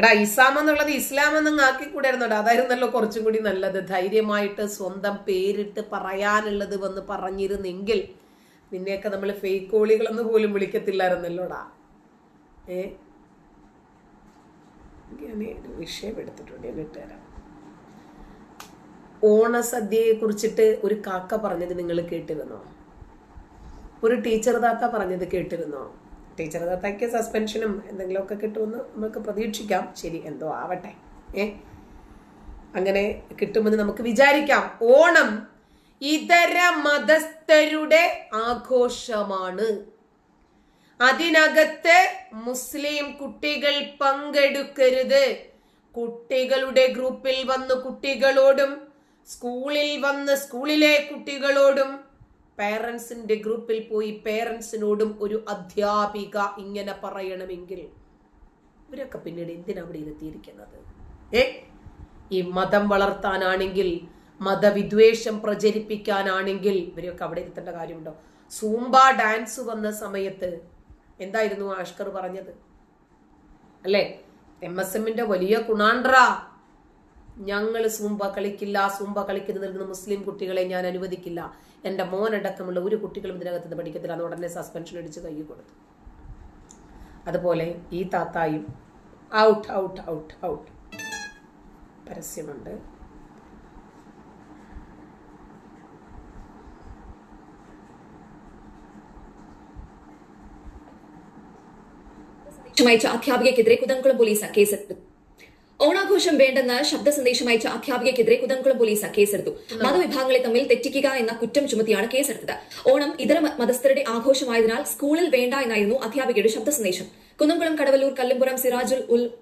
എടാ ഇസ്ലാം എന്നുള്ളത് ഇസ്ലാം എന്നങ്ങ് ആക്കിക്കൂടായിരുന്നോടാ അതായിരുന്നല്ലോ കുറച്ചും കൂടി നല്ലത്. ധൈര്യമായിട്ട് സ്വന്തം പേരിട്ട് പറയാനുള്ളത് വന്ന് പറഞ്ഞിരുന്നെങ്കിൽ നിന്നെയൊക്കെ നമ്മൾ ഫേക്ക് കോളികളെന്ന് പോലും വിളിക്കത്തില്ലായിരുന്നല്ലോടാ ഏ? വിഷയം എടുത്തിട്ടുണ്ട് ഞാൻ ഓണസദ്യയെ കുറിച്ചിട്ട് ഒരു കാക്ക പറഞ്ഞത് നിങ്ങൾ കേട്ടിരുന്നോ? ഒരു ടീച്ചർ താത്ത പറഞ്ഞത് കേട്ടിരുന്നോ? ടീച്ചർ താത്തയ്ക്ക് സസ്പെൻഷനും എന്തെങ്കിലുമൊക്കെ കിട്ടുമെന്ന് നമുക്ക് പ്രതീക്ഷിക്കാം. ശരി എന്തോ ആവട്ടെ. ഏ? അങ്ങനെ കിട്ടുമെന്ന് നമുക്ക് വിചാരിക്കാം. ഓണം ഇതര മതസ്ഥരുടെ ആഘോഷമാണ്. അതിനകത്ത് മുസ്ലിം കുട്ടികൾ പങ്കെടുക്കരുത്. കുട്ടികളുടെ ഗ്രൂപ്പിൽ വന്ന് കുട്ടികളോടും സ്കൂളിൽ വന്ന് സ്കൂളിലെ കുട്ടികളോടും പേരൻസിന്റെ ഗ്രൂപ്പിൽ പോയി പേരൻസിനോടും ഒരു അധ്യാപിക ഇങ്ങനെ പറയണമെങ്കിൽ ഇവരൊക്കെ പിന്നീട് എന്തിനാ അവിടെ ഇരുത്തിയിരിക്കുന്നത്? ഏ? ഈ മതം വളർത്താനാണെങ്കിൽ മതവിദ്വേഷം പ്രചരിപ്പിക്കാനാണെങ്കിൽ ഇവരെയൊക്കെ അവിടെ ഇരുത്തേണ്ട കാര്യമുണ്ടോ? സൂംബ ഡാൻസ് വന്ന സമയത്ത് എന്തായിരുന്നു ആഷ്കർ പറഞ്ഞത്? അല്ലേ? എം എസ് എമ്മിന്റെ വലിയ കുണാണ്ട്ര. ഞങ്ങൾ സൂമ്പ കളിക്കില്ല സൂമ്പ കളിക്കുന്നതിൽ നിന്ന് മുസ്ലിം കുട്ടികളെ ഞാൻ അനുവദിക്കില്ല. എന്റെ മോനടക്കമുള്ള ഒരു കുട്ടികളും ഇതിനകത്ത് നിന്ന് പഠിക്കത്തില്ല എന്ന് ഉടനെ സസ്പെൻഷൻ അടിച്ച് കൈ കൊടുത്തു. അതുപോലെ ഈ താത്തായും ഔട്ട് ഔട്ട് ഔട്ട് ഔട്ട് പരസ്യമുണ്ട്. അധ്യാപികയ്ക്കെതിരെ കുതംകുളം പോലീസ് കേസെടുത്തു. ഓണാഘോഷം വേണ്ടെന്ന് ശബ്ദ സന്ദേശം അയച്ച അധ്യാപികയ്ക്കെതിരെ കുതംകുളം പോലീസ് കേസെടുത്തു. മതവിഭാഗങ്ങളെ തമ്മിൽ തെറ്റിക്കുക എന്ന കുറ്റം ചുമത്തിയാണ് കേസെടുത്തത്. ഓണം ഇതര മതസ്ഥരുടെ ആഘോഷമായതിനാൽ സ്കൂളിൽ വേണ്ട എന്നായിരുന്നു അധ്യാപികയുടെ ശബ്ദ സന്ദേശം കുന്നംകുളം കടവല്ലൂർ കല്ലുംപുറം സിറാജുൽ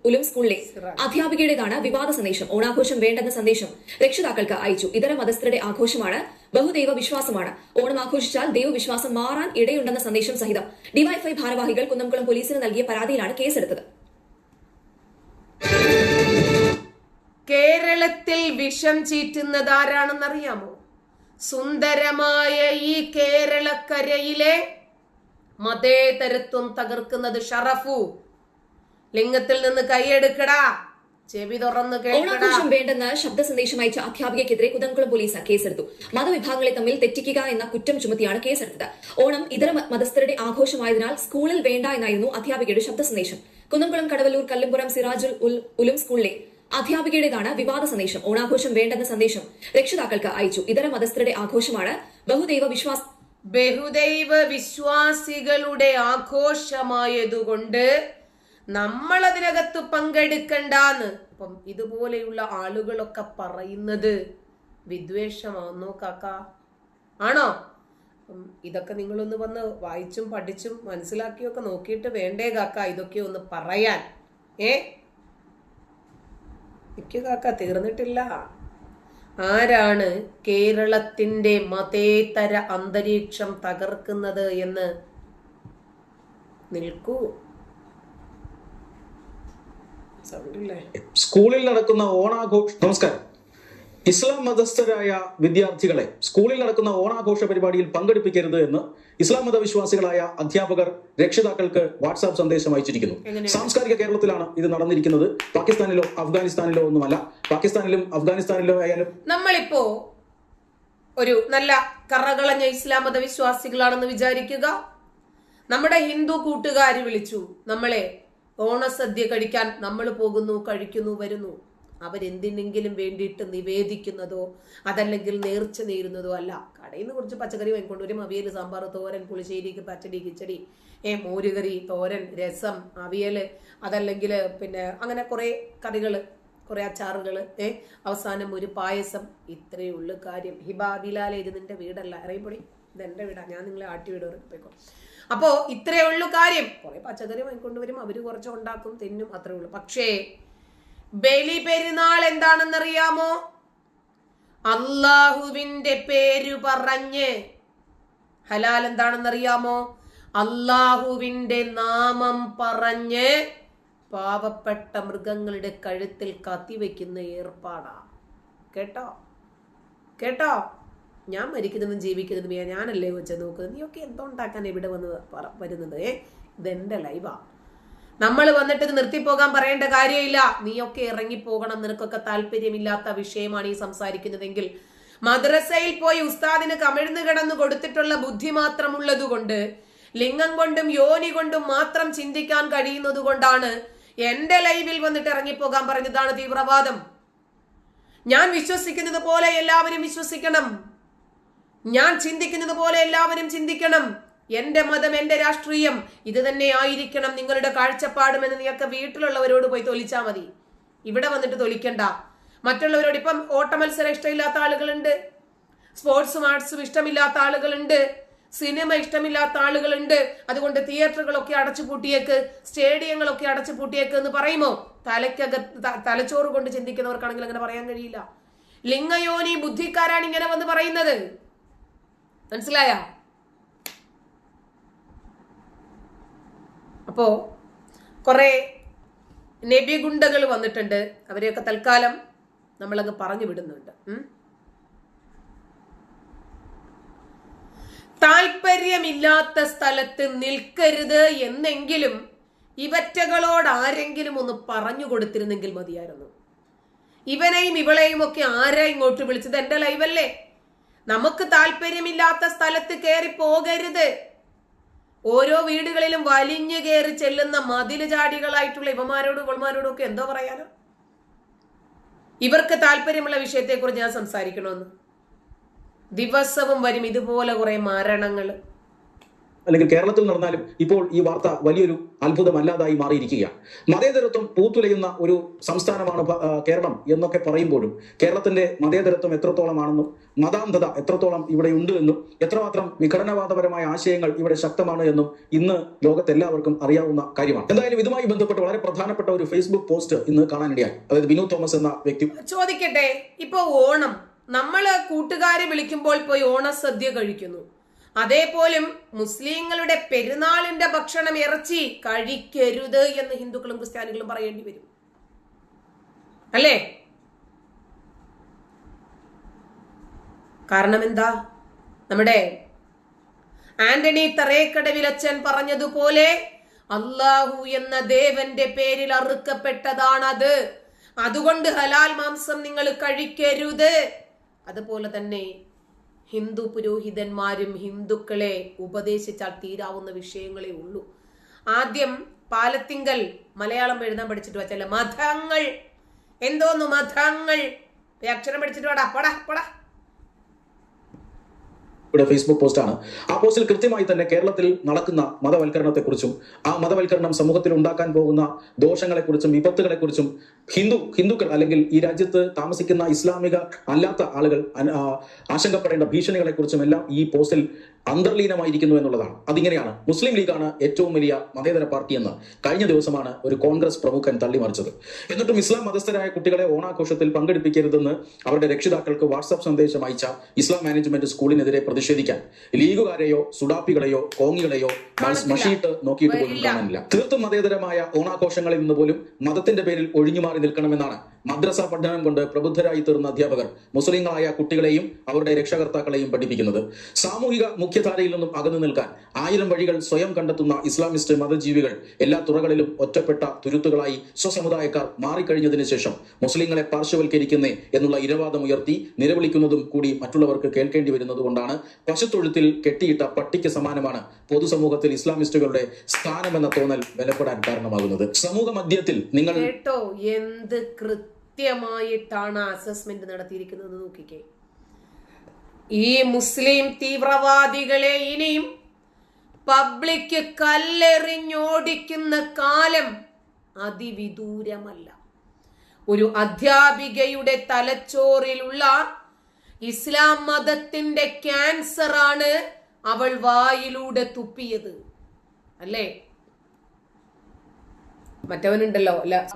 ഉലും സ്കൂളിലെ അധ്യാപികയുടേതാണ് വിവാദ സന്ദേശം ഓണാഘോഷം വേണ്ടെന്ന സന്ദേശം രക്ഷിതാക്കൾക്ക് അയച്ചു. ഇതര മതസ്ഥരുടെ ആഘോഷമാണ് ബഹുദൈവ വിശ്വാസമാണ്. ഓണം ആഘോഷിച്ചാൽ ദൈവവിശ്വാസം മാറാൻ ഇടയുണ്ടെന്ന സന്ദേശം സഹിതം. ഡിവൈഎഫ്ഐ ഭാരവാഹികൾ കുന്നംകുളം പോലീസിന് നൽകിയ പരാതിയിലാണ് കേസെടുത്തത്. കേരളത്തിൽ വിഷം ചീറ്റുന്നത് ആരാണെന്നറിയാമോ സുന്ദരമായ ഈ കേരളക്കരയിലെ മതേതരത്വം തകർക്കുന്നത് ഷറഫു. ലിംഗത്തിൽ നിന്ന് കൈയെടുക്കടാ. ചെവി ഓണാഘോഷം വേണ്ടെന്ന് ശബ്ദ സന്ദേശം അയച്ച അധ്യാപികയ്ക്കെതിരെ കുതംകുളം പോലീസ് കേസെടുത്തു. മതവിഭാഗങ്ങളെ തമ്മിൽ തെറ്റിക്കുക എന്ന കുറ്റം ചുമത്തിയാണ് കേസെടുത്തത്. ഓണം ഇതര മതസ്ഥരുടെ ആഘോഷമായതിനാൽ സ്കൂളിൽ വേണ്ട എന്നായിരുന്നു അധ്യാപികയുടെ ശബ്ദ സന്ദേശം. കുന്നംകുളം കടവല്ലൂർ കല്ലുംപുറം സിറാജുൽ ഉലും സ്കൂളിലെ അധ്യാപികയുടേതാണ് വിവാദ സന്ദേശം ഓണാഘോഷം വേണ്ടെന്ന സന്ദേശം രക്ഷിതാക്കൾക്ക് അയച്ചു. ഇതര മതസ്ഥരുടെ ആഘോഷമാണ് ബഹുദൈവ വിശ്വാസ ബഹുദൈവ വിശ്വാസികളുടെ ആഘോഷമായതുകൊണ്ട് നമ്മൾ അതിനകത്ത് പങ്കെടുക്കണ്ടെന്ന്. അപ്പം ഇതുപോലെയുള്ള ആളുകളൊക്കെ പറയുന്നത് വിദ്വേഷമാണോ കാക്ക? ആണോ? ഇതൊക്കെ നിങ്ങളൊന്ന് വന്ന് വായിച്ചും പഠിച്ചും മനസ്സിലാക്കിയൊക്കെ നോക്കിയിട്ട് വേണ്ടേ കാക്ക ഇതൊക്കെ ഒന്ന് പറയാൻ. ഏ? എനിക്ക് കാക്ക തീർന്നിട്ടില്ല. ആരാണ് കേരളത്തിന്റെ മതേതര അന്തരീക്ഷം തകർക്കുന്നത് എന്ന് നിൽക്കൂ. സ്കൂളിൽ നടക്കുന്ന ഓണാഘോഷം നമസ്കാരം. ഇസ്ലാം മതസ്ഥരായ വിദ്യാർത്ഥികളെ സ്കൂളിൽ നടക്കുന്ന ഓണാഘോഷ പരിപാടിയിൽ പങ്കെടുപ്പിക്കരുത് എന്ന് ഇസ്ലാം മതവിശ്വാസികളായ അധ്യാപകർ രക്ഷിതാക്കൾക്ക് വാട്സാപ്പ് സന്ദേശം അയച്ചിരിക്കുന്നു. സാംസ്കാരിക കേരളത്തിലാണ് ഇത് നടന്നിരിക്കുന്നത്. പാകിസ്ഥാനിലോ അഫ്ഗാനിസ്ഥാനിലോ ഒന്നുമല്ല. പാകിസ്ഥാനിലും അഫ്ഗാനിസ്ഥാനിലോ ആയാലും നമ്മളിപ്പോ ഒരു നല്ല കറകളഞ്ഞ ഇസ്ലാം മതവിശ്വാസികളാണെന്ന് വിചാരിക്കുക. നമ്മുടെ ഹിന്ദു കൂട്ടുകാർ വിളിച്ചു നമ്മളെ ഓണസദ്യ കഴിക്കാൻ നമ്മൾ പോകുന്നു കഴിക്കുന്നു വരുന്നു. അവരെന്തിനെങ്കിലും വേണ്ടിയിട്ട് നിവേദിക്കുന്നതോ അതല്ലെങ്കിൽ നേർച്ച നേരുന്നതോ അല്ല. കടയിൽ നിന്ന് കുറച്ച് പച്ചക്കറി വാങ്ങിക്കൊണ്ടുവരും അവിയൽ സാമ്പാർ തോരൻ പുളിശ്ശേരി പച്ചടി കിച്ചടി ഏ മോരുകറി തോരൻ രസം അവിയൽ അതല്ലെങ്കിൽ പിന്നെ അങ്ങനെ കുറേ കറികൾ കുറേ അച്ചാറുകൾ ഏ അവസാനം ഒരു പായസം. ഇത്രയേ ഉള്ളൂ കാര്യം. ഹിബ ബിലാലെ ഇത് നിന്റെ വീടല്ല. അറിയപ്പൊടി ഇത് എന്റെ വീടാണ് ഞാൻ നിങ്ങളെ ആട്ടി വീട്. പോയിക്കോ അപ്പോൾ ഇത്രയേ ഉള്ളൂ കാര്യം. കുറേ പച്ചക്കറി വാങ്ങിക്കൊണ്ട് വരും. അവർ കുറച്ച് ഉണ്ടാക്കും തിന്നും. അത്രേ ഉള്ളൂ. പക്ഷേ ബലി പെരുന്നാൾ എന്താണെന്നറിയാമോ? അള്ളാഹുവിന്റെ പേര് പറഞ്ഞ്. ഹലാൽ എന്താണെന്നറിയാമോ? അള്ളാഹുവിന്റെ നാമം പറഞ്ഞ് പാവപ്പെട്ട മൃഗങ്ങളുടെ കഴുത്തിൽ കത്തിവെക്കുന്ന ഏർപ്പാടാ. കേട്ടോ? കേട്ടോ? ഞാൻ മരിക്കുന്നതും ജീവിക്കുന്നതും ഞാനല്ലേ വെച്ച് നോക്കുന്നത്? നീയൊക്കെ എന്തോ ഉണ്ടാക്കാൻ ഇവിടെ വന്ന് വരുന്നത് ഏ? ലൈവാ. നമ്മൾ വന്നിട്ട് ഇത് നിർത്തിപ്പോകാൻ പറയേണ്ട കാര്യമില്ല. നീയൊക്കെ ഇറങ്ങിപ്പോകണം. നിനക്കൊക്കെ താല്പര്യമില്ലാത്ത വിഷയമാണ് ഈ സംസാരിക്കുന്നതെങ്കിൽ. മദ്രസയിൽ പോയി ഉസ്താദിന് കമിഴ്ന്നു കിടന്നു കൊടുത്തിട്ടുള്ള ബുദ്ധി മാത്രമുള്ളത് കൊണ്ട് ലിംഗം കൊണ്ടും യോനി കൊണ്ടും മാത്രം ചിന്തിക്കാൻ കഴിയുന്നത് കൊണ്ടാണ് എന്റെ ലൈവിൽ വന്നിട്ട് ഇറങ്ങിപ്പോകാൻ പറഞ്ഞതാണ് തീവ്രവാദം. ഞാൻ വിശ്വസിക്കുന്നത് പോലെ എല്ലാവരും വിശ്വസിക്കണം. ഞാൻ ചിന്തിക്കുന്നത് പോലെ എല്ലാവരും ചിന്തിക്കണം. എന്റെ മതം എന്റെ രാഷ്ട്രീയം ഇത് തന്നെ ആയിരിക്കണം നിങ്ങളുടെ കാഴ്ചപ്പാടും എന്ന് നിങ്ങൾക്ക് വീട്ടിലുള്ളവരോട് പോയി തൊലിച്ചാ മതി. ഇവിടെ വന്നിട്ട് തൊലിക്കണ്ട. മറ്റുള്ളവരോട് ഇപ്പം ഓട്ട മത്സരം ഇഷ്ടമില്ലാത്ത ആളുകളുണ്ട്. സ്പോർട്സും ആർട്സും ഇഷ്ടമില്ലാത്ത ആളുകളുണ്ട്. സിനിമ ഇഷ്ടമില്ലാത്ത ആളുകളുണ്ട്. അതുകൊണ്ട് തിയേറ്ററുകളൊക്കെ അടച്ചു പൂട്ടിയേക്ക് സ്റ്റേഡിയങ്ങളൊക്കെ അടച്ചു പൂട്ടിയേക്ക് എന്ന് പറയുമോ? തലയ്ക്കകത്ത് തലച്ചോറ് കൊണ്ട് ചിന്തിക്കുന്നവർക്കാണെങ്കിൽ അങ്ങനെ പറയാൻ കഴിയില്ല. ലിംഗയോനി ബുദ്ധിക്കാരാണ് ഇങ്ങനെ വന്ന് പറയുന്നത്. മനസ്സിലായ? അപ്പോ കുറേ നബിഗുണ്ടകൾ വന്നിട്ടുണ്ട്. അവരെയൊക്കെ തൽക്കാലം നമ്മളങ്ങ് പറഞ്ഞു വിടുന്നുണ്ട്. താല്പര്യമില്ലാത്ത സ്ഥലത്ത് നിൽക്കരുത് എന്നെങ്കിലും ഇവറ്റകളോട് ആരെങ്കിലും ഒന്ന് പറഞ്ഞു കൊടുത്തിരുന്നെങ്കിൽ മതിയായിരുന്നു. ഇവനെയും ഇവളെയും ഒക്കെ ആരാ ഇങ്ങോട്ട് വിളിച്ചത്? എന്റെ ലൈവല്ലേ? നമുക്ക് താല്പര്യമില്ലാത്ത സ്ഥലത്ത് കയറി പോകരുത്. ഓരോ വീടുകളിലും വലിഞ്ഞു കയറി ചെല്ലുന്ന മതിൽ ചാടികളായിട്ടുള്ള ഇവമാരോടും ഇവൾമാരോടും ഒക്കെ എന്തോ പറയാനാ? ഇവർക്ക് താല്പര്യമുള്ള വിഷയത്തെക്കുറിച്ച് ഞാൻ സംസാരിക്കണമെന്ന് ദിവസവും വരും ഇതുപോലെ കുറെ മരണങ്ങൾ അല്ലെങ്കിൽ കേരളത്തിൽ നടന്നാലും ഇപ്പോൾ ഈ വാർത്ത വലിയൊരു അത്ഭുതമല്ലാതായി മാറിയിരിക്കുകയാണ്. മതേതരത്വം പൂത്തുലയുന്ന ഒരു സംസ്ഥാനമാണ് കേരളം എന്നൊക്കെ പറയുമ്പോഴും കേരളത്തിന്റെ മതേതരത്വം എത്രത്തോളമാണെന്നും മതാന്ധത എത്രത്തോളം ഇവിടെ ഉണ്ട് എന്നും എത്രമാത്രം വിഘടനവാദപരമായ ആശയങ്ങൾ ഇവിടെ ശക്തമാണ് എന്നും ഇന്ന് ലോകത്തെല്ലാവർക്കും അറിയാവുന്ന കാര്യമാണ്. എന്തായാലും ഇതുമായി ബന്ധപ്പെട്ട് വളരെ പ്രധാനപ്പെട്ട ഒരു ഫേസ്ബുക്ക് പോസ്റ്റ് ഇന്ന് കാണാനിടയായി അതായത് വിനു തോമസ് എന്ന വ്യക്തി. ചോദിക്കട്ടെ ഇപ്പൊ ഓണം. നമ്മൾ കൂട്ടുകാരെ വിളിക്കുമ്പോൾ പോയി ഓണസദ്യ കഴിക്കുന്നു. അതേപോലും മുസ്ലിങ്ങളുടെ പെരുന്നാളിന്റെ ഭക്ഷണം ഇറച്ചി കഴിക്കരുത് എന്ന് ഹിന്ദുക്കളും ക്രിസ്ത്യാനികളും പറയേണ്ടി വരും. അല്ലേ? കാരണം എന്താ? നമ്മുടെ ആന്റണി തറേക്കടവിലച്ചൻ പറഞ്ഞതുപോലെ അള്ളാഹു എന്ന ദേവന്റെ പേരിൽ അറുക്കപ്പെട്ടതാണത്. അതുകൊണ്ട് ഹലാൽ മാംസം നിങ്ങൾ കഴിക്കരുത്. അതുപോലെ തന്നെ ഹിന്ദു പുരോഹിതന്മാരും ഹിന്ദുക്കളെ ഉപദേശിച്ചാൽ തീരാവുന്ന വിഷയങ്ങളേ ഉള്ളൂ. ആദ്യം പാലത്തിങ്കൽ മലയാളം എഴുതാൻ പഠിച്ചിട്ട് വച്ചല്ല മതങ്ങൾ എന്തോന്നു മതങ്ങൾ അക്ഷരം പഠിച്ചിട്ട് വാടാ പടാ പടാ. ഇവിടെ ഫേസ്ബുക്ക് പോസ്റ്റാണ് ആ പോസ്റ്റിൽ കൃത്യമായി തന്നെ കേരളത്തിൽ നടക്കുന്ന മതവൽക്കരണത്തെക്കുറിച്ചും ആ മതവൽക്കരണം സമൂഹത്തിൽ ഉണ്ടാക്കാൻ പോകുന്ന ദോഷങ്ങളെക്കുറിച്ചും വിപത്തുകളെക്കുറിച്ചും ഹിന്ദു ഹിന്ദുക്കൾ അല്ലെങ്കിൽ ഈ രാജ്യത്ത് താമസിക്കുന്ന ഇസ്ലാമിക അല്ലാത്ത ആളുകൾ ആശങ്കപ്പെടേണ്ട ഭീഷണികളെക്കുറിച്ചും എല്ലാം ഈ പോസ്റ്റിൽ അന്തർലീനമായിരിക്കുന്നു എന്നുള്ളതാണ്. അതിങ്ങനെയാണ് മുസ്ലിം ലീഗാണ് ഏറ്റവും വലിയ മതേതര പാർട്ടി എന്ന് കഴിഞ്ഞ ദിവസമാണ് ഒരു കോൺഗ്രസ് പ്രമുഖൻ തള്ളിമറിച്ചത്. എന്നിട്ടും ഇസ്ലാം മതസ്ഥരായ കുട്ടികളെ ഓണാഘോഷത്തിൽ പങ്കെടുപ്പിക്കരുതെന്ന് അവരുടെ രക്ഷിതാക്കൾക്ക് വാട്സാപ്പ് സന്ദേശം അയച്ച ഇസ്ലാം മാനേജ്മെന്റ് സ്കൂളിനെതിരെ പ്രതിഷേധിക്കാൻ. ലീഗുകാരെയോ സുഡാപ്പികളെയോ കോങ്ങികളെയോ മഷിയിട്ട് നോക്കിയിട്ട് പോലും. കാണാനില്ല. തീർത്തും മതേതരമായ ഓണാഘോഷങ്ങളിൽ നിന്ന് പോലും മതത്തിന്റെ പേരിൽ ഒഴിഞ്ഞു മാറി നിൽക്കണമെന്നാണ് മദ്രസ പഠനം കൊണ്ട് പ്രബുദ്ധരായി തീർന്ന അധ്യാപകർ മുസ്ലിങ്ങളായ കുട്ടികളെയും അവരുടെ രക്ഷകർത്താക്കളെയും പഠിപ്പിക്കുന്നത്. സാമൂഹിക മുഖ്യധാരയിൽ നിന്നും അകന്നു നിൽക്കാൻ ആയിരം വഴികൾ സ്വയം കണ്ടെത്തുന്ന ഇസ്ലാമിസ്റ്റ് മതജീവികൾ എല്ലാ തുറകളിലും ഒറ്റപ്പെട്ട തുരുത്തുകളായി സ്വസമുദായക്കാർ മാറിക്കഴിഞ്ഞതിന് ശേഷം മുസ്ലിങ്ങളെ പാർശ്വവൽക്കരിക്കുന്നേ എന്നുള്ള ഇരവാദം ഉയർത്തി നിലവിളിക്കുന്നതും കൂടി മറ്റുള്ളവർക്ക് കേൾക്കേണ്ടി വരുന്നത് കൊണ്ടാണ് പശുത്തൊഴുത്തിൽ കെട്ടിയിട്ട പട്ടിക്ക് സമാനമാണ് പൊതുസമൂഹത്തിൽ ഇസ്ലാമിസ്റ്റുകളുടെ സ്ഥാനമെന്ന തോന്നൽ ബലപ്പെടാൻ കാരണമാകുന്നത്. സമൂഹ മധ്യത്തിൽ നിങ്ങൾ കേട്ടോ എന്ത് കൃത്യമായിട്ടാണ് അസസ്മെന്റ് നടത്തിയിരിക്കുന്നത് നോക്കിക്കേ. ഈ മുസ്ലിം തീവ്രവാദികളെ ഇനിയും പബ്ലിക് കല്ലെറിഞ്ഞോടിക്കുന്ന കാലം അതിവിദൂരമല്ല. ഒരു അധ്യാപികയുടെ തലച്ചോറിലുള്ള ഇസ്ലാം മതത്തിന്റെ ക്യാൻസർ ആണ് അവൾ വായിലൂടെ തുപ്പിയത്. അല്ലേ? മറ്റവനുണ്ടല്ലോ അല്ല.